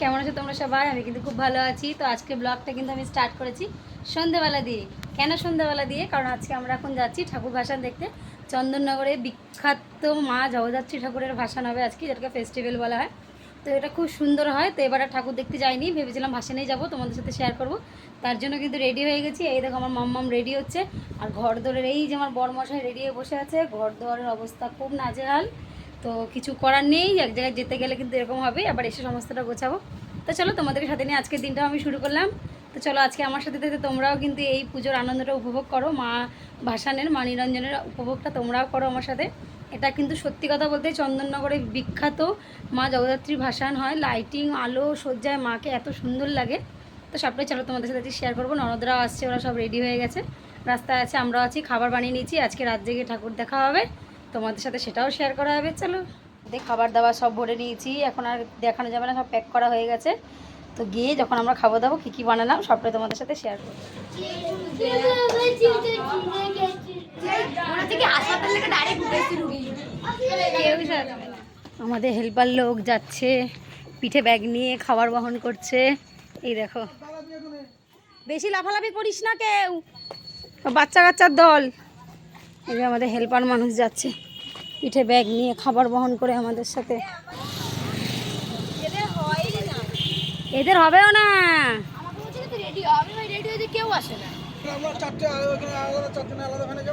কেমন আছো তোমরা সবাই? আমি কিন্তু খুব ভালো আছি। তো আজকে ব্লগটা কিন্তু আমি স্টার্ট করেছি সন্ধেবেলা দিয়ে। কেন সন্ধেবেলা দিয়ে? কারণ আজকে আমরা এখন যাচ্ছি ঠাকুর ভাসান দেখতে। চন্দননগরে বিখ্যাত মা জগদ্ধাত্রী ঠাকুরের ভাসান হবে আজকে, যেটাকে ফেস্টিভ্যাল বলা হয়। তো এটা খুব সুন্দর হয়। তো এবার ঠাকুর দেখতে যাইনি, ভেবেছিলাম ভাসানেই যাব, তোমাদের সাথে শেয়ার করব। তার জন্য কিন্তু রেডি হয়ে গেছি। এই দেখো আমার মাম্মাম রেডি হচ্ছে। আর ঘর দোরের এই যে আমার বরমশাই রেডি হয়ে বসে আছে ঘর দোয়ারের অবস্থা খুব নাজেহাল। তো কিছু করার নেই, এক জায়গায় যেতে গেলে কিন্তু এরকম হবে। আবার এসে সমস্তটা গোছাবো। তো চলো, তোমাদের সাথে নিয়ে আজকের দিনটাও আমি শুরু করলাম। তো চলো, আজকে আমার সাথে সাথে তোমরাও কিন্তু এই পুজোর আনন্দটা উপভোগ করো। মা ভাসানের, মা নিরঞ্জনের উপভোগটা তোমরাও করো আমার সাথে। এটা কিন্তু সত্যি কথা বলতে চন্দননগরে বিখ্যাত মা জগদ্ধাত্রী ভাসান হয়। লাইটিং আলো, সজ্জায় মাকে এত সুন্দর লাগে। তো সবটাই চলো, তোমাদের সাথে শেয়ার করব। নরদরাও আসছে, ওরা সব রেডি হয়ে গেছে। রাস্তায় আছে, আমরাও আছি, খাবার বানিয়ে নিয়েছি। আজকে রাত জেগে ঠাকুর দেখা হবে। তোমাদের সাথে সেটাও শেয়ার করা হবে। চলো। দেখ খাবার দাবার সব ভরে নিয়েছি। এখন আর দেখানো যাবে না সব প্যাক করা হয়ে গেছে। তো গিয়ে যখন আমরা খাব দাবো কী কী বানালাম সবটাই তোমাদের সাথে শেয়ার করব। আমাদের হেল্পার লোক যাচ্ছে পিঠে ব্যাগ নিয়ে খাবার বহন করছে। এই দেখো। বেশি লাফালাফি করিস না কেউ। বাচ্চা কাচ্চার দল। এই আমাদের হেল্পার মানুষ যাচ্ছে। পিঠে ব্যাগ নিয়ে খাবার বহন করে আমাদের সাথে। এদের হবেও না। যাব।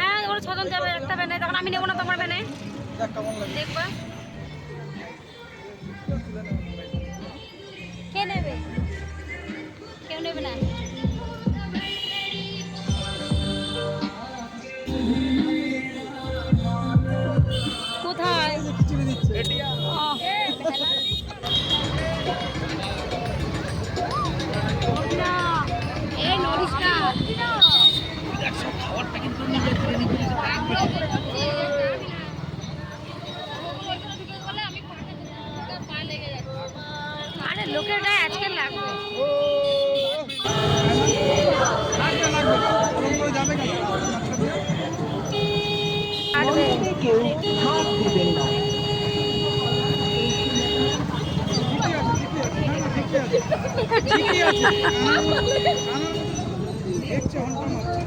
হ্যাঁ ওরা ছজন যাবে একটা তখন আমি নেব না তোমার দেখবা। কে নেবে? কেউ নেবে না। ঠিকই আছে। দেখছে হন্টা মারছে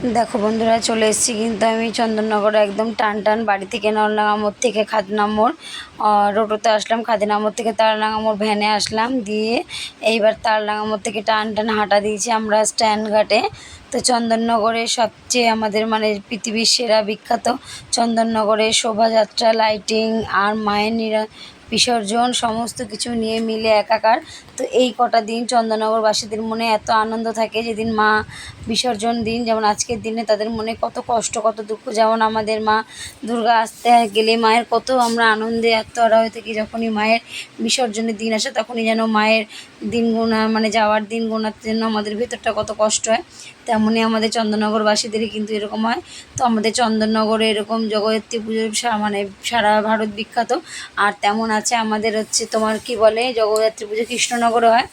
দেখো বন্ধুরা, চলে এসেছি কিন্তু আমি চন্দননগরে একদম টান টান বাড়ি থেকে নলডাঙ্গা মোড় থেকে খাদিনা মোড় টোটোতে আসলাম খাদিনা মোড় থেকে তারলাঙ্গা মোড় ভ্যানে আসলাম, দিয়ে এইবার তারলাঙ্গা মোড় থেকে টান টান হাঁটা দিয়েছি আমরা স্ট্যান্ড ঘাটে। তো চন্দননগরে সবচেয়ে আমাদের মানে পৃথিবীর সেরা বিখ্যাত চন্দননগরে শোভাযাত্রা, লাইটিং আর মায়ের নিরা বিসর্জন, সমস্ত কিছু নিয়ে মিলে একাকার। তো এই কটা দিন চন্দননগরবাসীদের মনে এত আনন্দ থাকে যেদিন মা বিসর্জন দিন। যেমন আজকের দিনে তাদের মনে কত কষ্ট, কত দুঃখ। যেমন আমাদের মা দুর্গা আসতে গেলে মায়ের কত আমরা আনন্দে এত আত্মহারা হয়ে থাকি। যখনই মায়ের বিসর্জনের দিন আসে, তখনই যেন মায়ের দিন গোনা মানে যাওয়ার দিন গোনার জন্য আমাদের ভেতরটা কত কষ্ট হয়। তেমনই আমাদের চন্দননগরবাসীদেরই কিন্তু এরকম হয়। তো আমাদের চন্দননগরে এরকম জগদ্ধাত্রী পুজো মানে সারা ভারত বিখ্যাত। আর তেমন আছে আমাদের হচ্ছে তোমার কি বলে জগদ্ধাত্রী পুজো কৃষ্ণনগরে হয়।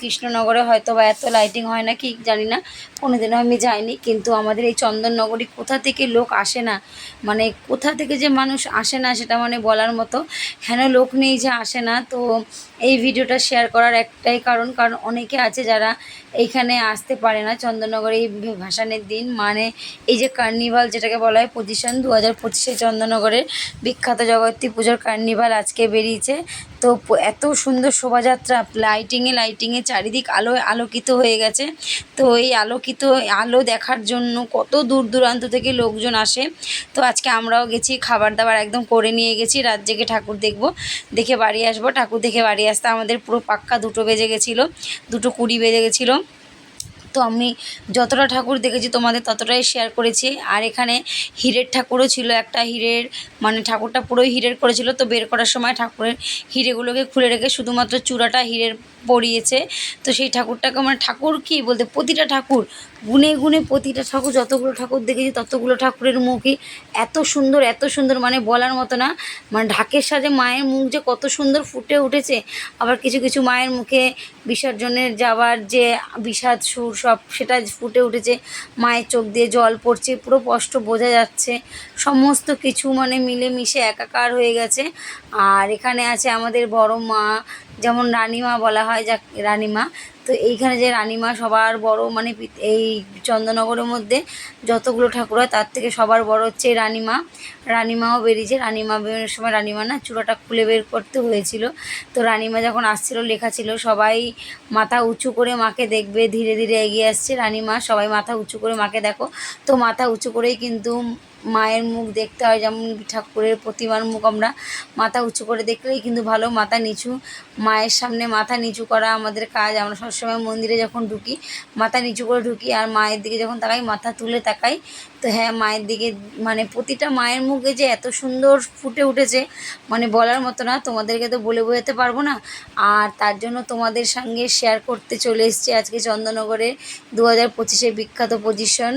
কৃষ্ণনগরে হয়তো বা এত লাইটিং হয় না কি জানি না। কোনোদিনও আমি যাইনি, কিন্তু আমাদের এই চন্দননগরী কোথা থেকে লোক আসে না? মানে কোথা থেকে যে মানুষ আসে না সেটা মানে বলার মতো হেন লোক নেই যে আসে না? তো এই ভিডিওটা শেয়ার করার একটাই কারণ কারণ অনেকে আছে যারা এইখানে আসতে পারে না চন্দননগরে এই ভাসানের দিন। মানে এই যে কার্নিভাল যেটাকে বলা হয় পজিশন দু হাজার পঁচিশে চন্দননগরের বিখ্যাত জগত্রী পুজোর কার্নিভাল আজকে বেরিয়েছে। তো এত সুন্দর শোভাযাত্রা লাইটিংয়ে লাইটিংয়ে চারিদিক আলোয় আলোকিত হয়ে গেছে। তো এই আলোকিত, আলো দেখার জন্য কত দূর দূরান্ত থেকে লোকজন আসে। তো আজকে আমরাও গেছি, খাবার দাবার একদম করে নিয়ে গেছি। রাত জেগে ঠাকুর দেখব, দেখে বাড়ি আসব। ঠাকুর দেখে বাড়ি আসতে আমাদের পুরো পাক্কা দুটো বেজে গেছিল, দুটো কুড়ি বেজে গেছিল। তো আমি যতটা ঠাকুর দেখেছি তোমাদের ততটাই শেয়ার করেছি। আর এখানে হিরের ঠাকুরও ছিল একটা হিরের মানে ঠাকুরটা পুরোই হিরের করেছিল। তো বের করার সময় ঠাকুরের হিরেগুলোকে খুলে রেখে শুধুমাত্র চূড়াটা হিরের পরিয়েছে। তো সেই ঠাকুরটাকে মানে ঠাকুর কি বলতে, প্রতিটা ঠাকুর গুনে গুনে প্রতিটা ঠাকুর, যতগুলো ঠাকুর দেখেছি ততগুলো ঠাকুরের মুখই এত সুন্দর এত সুন্দর মানে বলার মতো না। মানে ঢাকের সাজে মায়ের মুখ যে কত সুন্দর ফুটে উঠেছে। আবার কিছু কিছু মায়ের মুখে বিসর্জনের যাওয়ার যে বিষাদ, সুর সব সেটা ফুটে উঠেছে। মায়ের চোখ দিয়ে জল পড়ছে, পুরো স্পষ্ট বোঝা যাচ্ছে। সমস্ত কিছু মানে মিলেমিশে একাকার হয়ে গেছে। আর এখানে আছে আমাদের বড় মা যেমন রানীমা বলা হয় যা রানীমা। তো এইখানে যে রানীমা সবার বড় মানে এই চন্দননগরের মধ্যে যতগুলো ঠাকুর হয়, তার থেকে সবার বড় হচ্ছে রানীমা। রানীমাও বেরিয়েছে। রানীমা বেরোনোর সময় রানীমা না চূড়াটা খুলে বের করতে হয়েছিল। তো রানীমা যখন আসছিল, লেখা ছিল, সবাই মাথা উঁচু করে মাকে দেখবে, ধীরে ধীরে এগিয়ে আসছে। রানীমা, সবাই মাথা উঁচু করে মাকে দেখো। তো মাথা উঁচু করেই কিন্তু মায়ের মুখ দেখতে হয়, যেমন ঠাকুরের প্রতিমার মুখ আমরা মাথা উঁচু করে দেখলেই কিন্তু ভালো, মাথা নিচু। মায়ের সামনে মাথা নিচু করা আমাদের কাজ, আমরা সবসময় মন্দিরে যখন ঢুকি, মাথা নিচু করে ঢুকি আর মায়ের দিকে যখন তাকাই, মাথা তুলে তাকাই, তো হ্যাঁ মায়ের দিকে মানে প্রতিটা মায়ের মুখে যে এত সুন্দর ফুটে উঠেছে মানে বলার মতো না, তোমাদেরকে তো বলে বোঝাতে পারব না। আর তার জন্য তোমাদের সঙ্গে শেয়ার করতে চলে এসেছি আজকে চন্দননগরে দু হাজার পঁচিশে বিখ্যাত পজিশন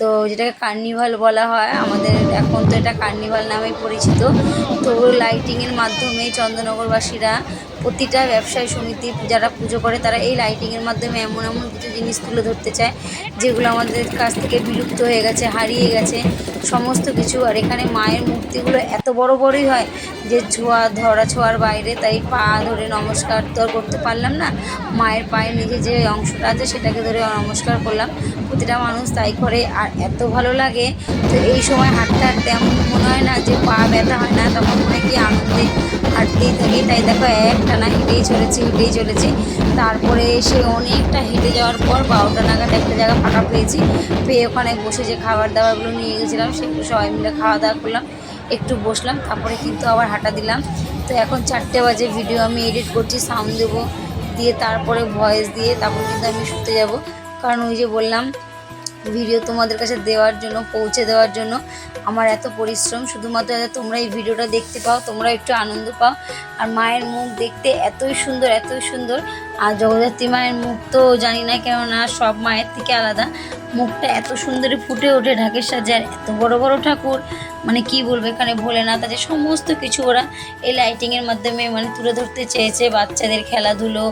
তো যেটাকে কার্নিভাল বলা হয়, আমাদের এখন তো এটা কার্নিভাল নামে পরিচিত। তো লাইটিংয়ের মাধ্যমে চন্দ্রনগরবাসীরা প্রতিটা ব্যবসায়ী সমিতি যারা পুজো করে, তারা এই লাইটিংয়ের মাধ্যমে এমন এমন কিছু জিনিস তুলে ধরতে চায়, যেগুলো আমাদের কাছ থেকে বিলুপ্ত হয়ে গেছে, হারিয়ে গেছে, সমস্ত কিছু। আর এখানে মায়ের মূর্তিগুলো এত বড় বড়ই হয় যে ছোঁয়া, ধরা ছোঁয়ার বাইরে, তাই পা ধরে নমস্কার তো করতে পারলাম না। মায়ের পায়ের নিচে যে অংশটা আছে, সেটাকে ধরে নমস্কার করলাম। প্রতিটা মানুষ তাই করে, আর এত ভালো লাগে তো এই সময় হাঁটতে হাঁটতে এমন মনে হয় না যে পা ব্যথা হয় না, তখন মনে কি আনন্দে হাঁটতেই থাকি। তাই দেখো একটানা হেঁটেই চলেছি হেঁটেই চলেছি। তারপরে এসে অনেকটা হেঁটে যাওয়ার পর বারোটা নাগাদ একটা জায়গা ফাঁকা পেয়েছি। পেয়ে ওখানে বসে যে খাবার দাবারগুলো নিয়ে গেছিলাম, সেগুলো সবাই মিলে খাওয়া দাওয়া করলাম, একটু বসলাম, তারপরে কিন্তু আবার হাঁটা দিলাম। তো এখন চারটে বাজে ভিডিও আমি এডিট করছি সাউন্ড দেবো, দিয়ে তারপরে ভয়েস দিয়ে তারপর কিন্তু আমি শুতে যাব। কারণ ওই যে বললাম ভিডিও তোমাদের কাছে দেওয়ার জন্য, পৌঁছে দেওয়ার জন্য আমার এত পরিশ্রম। শুধুমাত্র যাতে তোমরা এই ভিডিওটা দেখতে পাও, তোমরা একটু আনন্দ পাও। আর মায়ের মুখ দেখতে এতই সুন্দর এতই সুন্দর। আর জগদ্ধাত্রী মায়ের মুখ তো জানি না কেননা সব মায়ের থেকে আলাদা। মুখটা এত সুন্দরই ফুটে ওঠে ঢাকের সাজে আর এত বড় বড় ঠাকুর। মানে কি বলব, এখানে ভোলেনাথ আছে, সমস্ত কিছু ওরা এই লাইটিংয়ের মাধ্যমে মানে তুলে ধরতে চেয়েছে। বাচ্চাদের খেলাধুলো,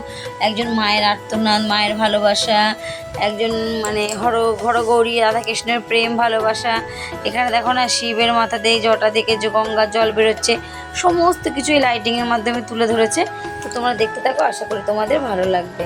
একজন মায়ের আর্তনাদ, মায়ের ভালোবাসা, একজন মানে হর ঘরগৌরী রাধাকৃষ্ণের প্রেম, ভালোবাসা। এখানে দেখো না, শিবের মাথা দিয়ে জটা থেকে যে গঙ্গার জল বেরোচ্ছে। সমস্ত কিছু এই লাইটিংয়ের মাধ্যমে তুলে ধরেছে। তো তোমরা দেখতে থাকো, আশা করি তোমাদের ভালো লাগবে।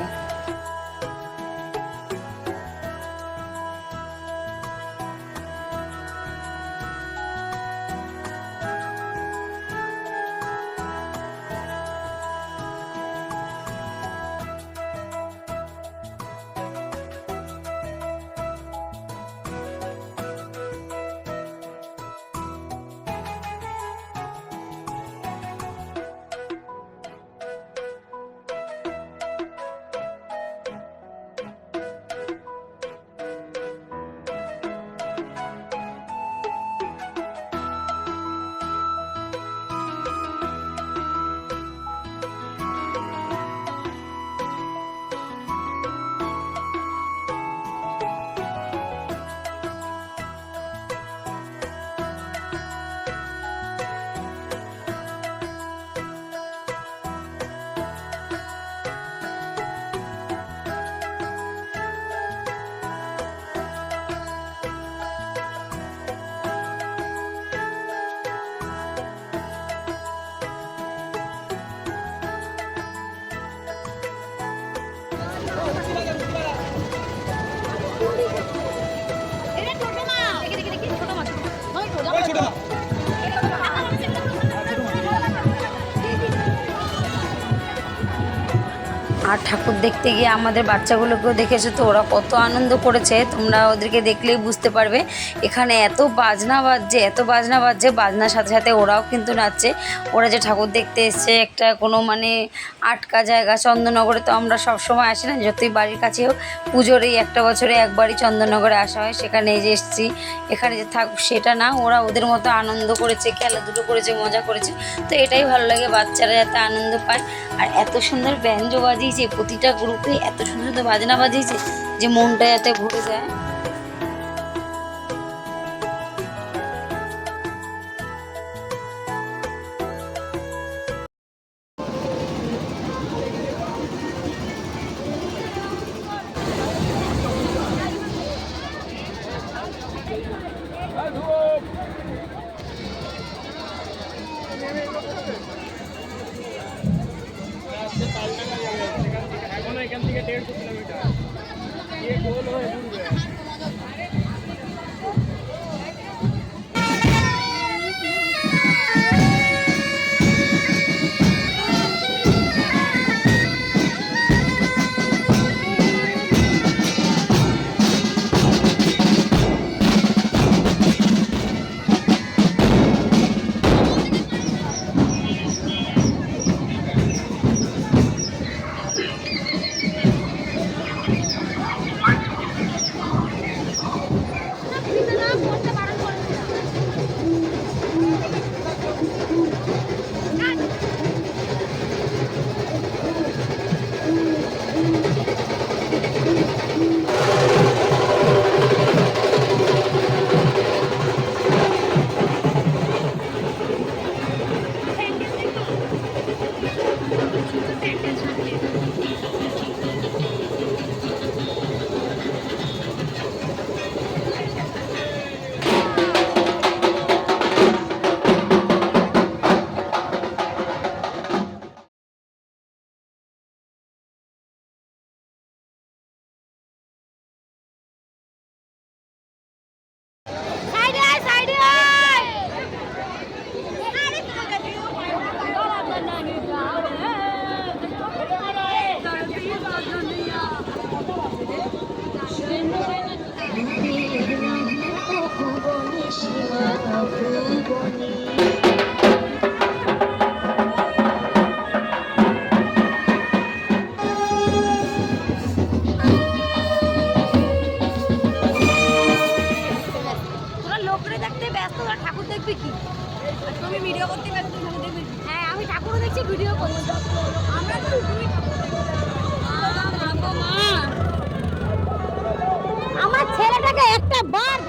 আর ঠাকুর দেখতে গিয়ে আমাদের বাচ্চাগুলোকেও দেখেছ তো, ওরা কত আনন্দ করেছে। তোমরা ওদেরকে দেখলেই বুঝতে পারবে। এখানে এত বাজনা বাজছে, এত বাজনা বাজছে, বাজনার সাথে সাথে ওরাও কিন্তু নাচছে। ওরা যে ঠাকুর দেখতে এসছে, একটা কোনো মানে আটকা জায়গা, চন্দননগরে তো আমরা সব সময় আসি না। যতই বাড়ির কাছেও পুজোর এই একটা বছরে একবারই চন্দননগরে আসা হয়। সেখানে যে এসছি, এখানে যে থাক সেটা না, ওরা ওদের মতো আনন্দ করেছে, খেলাধুলো করেছে, মজা করেছে। তো এটাই ভালো লাগে, বাচ্চারা যাতে আনন্দ পায়। আর এত সুন্দর ব্যঞ্জ বাজিয়েছে প্রতিটা গ্রুপে এত সুন্দর সুন্দর বাজনা বাজিয়েছে যে মনটা এত ভরে যায়। ভিডিও করছি আমরা তো আমার ছেলেটাকে একটা বার